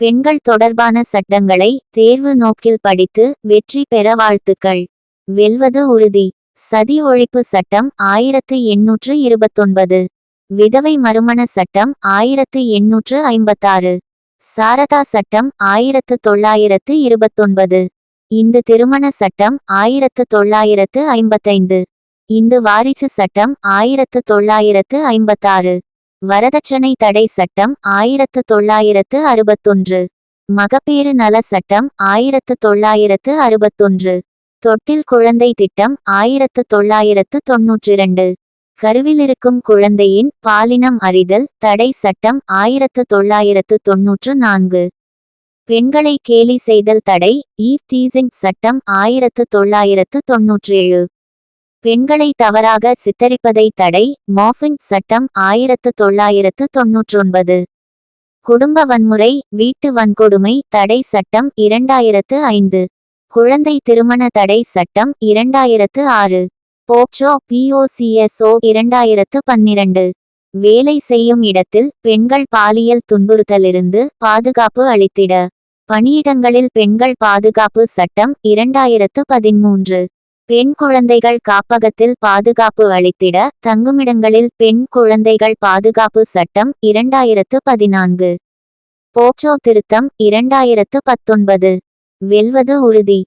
பெண்கள் தொடர்பான சட்டங்களை தேர்வு நோக்கில் படித்து வெற்றி பெற வாழ்த்துக்கள். வெல்வது உறுதி. சதி ஒழிப்பு சட்டம் ஆயிரத்து எண்ணூற்று இருபத்தொன்பது. விதவை மறுமண சட்டம் ஆயிரத்து எண்ணூற்று ஐம்பத்தாறு. சாரதா சட்டம் ஆயிரத்து தொள்ளாயிரத்து இருபத்தொன்பது. இந்து திருமண சட்டம் ஆயிரத்து தொள்ளாயிரத்து ஐம்பத்தைந்து. இந்து வாரிசு சட்டம் ஆயிரத்து தொள்ளாயிரத்து ஐம்பத்தாறு. வரதட்சணை தடை சட்டம் ஆயிரத்து தொள்ளாயிரத்து அறுபத்தொன்று. மகப்பேறு நல சட்டம் ஆயிரத்து தொள்ளாயிரத்து அறுபத்தொன்று. தொட்டில் குழந்தை திட்டம் ஆயிரத்து தொள்ளாயிரத்து தொன்னூற்றிரண்டு. கருவிலிருக்கும் குழந்தையின் பாலினம் அறிதல் தடை சட்டம் ஆயிரத்து தொள்ளாயிரத்து தொன்னூற்று நான்கு பெண்களை கேலி செய்தல் தடை ஈவ் டீசிங் சட்டம் ஆயிரத்து தொள்ளாயிரத்து தொன்னூற்றேழு. பெண்களை தவறாக சித்தரிப்பதை தடை மாஃபிங் சட்டம் ஆயிரத்து தொள்ளாயிரத்து தொன்னூற்றொன்பது. குடும்ப வன்முறை வீட்டு வன்கொடுமை தடை சட்டம் இரண்டாயிரத்து ஐந்து. குழந்தை திருமண தடை சட்டம் இரண்டாயிரத்து ஆறு. போக்சோ பிஓசிஎஸ்ஓ இரண்டாயிரத்து பன்னிரண்டு. வேலை செய்யும் இடத்தில் பெண்கள் பாலியல் துன்புறுத்தலிருந்து பாதுகாப்பு அளித்திட. பணியிடங்களில் பெண்கள் பாதுகாப்பு சட்டம் இரண்டாயிரத்து பதிமூன்று. பெண் குழந்தைகள் காப்பகத்தில் பாதுகாப்பு அளித்திட தங்குமிடங்களில் பெண் குழந்தைகள் பாதுகாப்பு சட்டம் இரண்டாயிரத்து பதினான்கு. போக்சோ திருத்தம் இரண்டாயிரத்து பத்தொன்பது. வெல்வது உறுதி.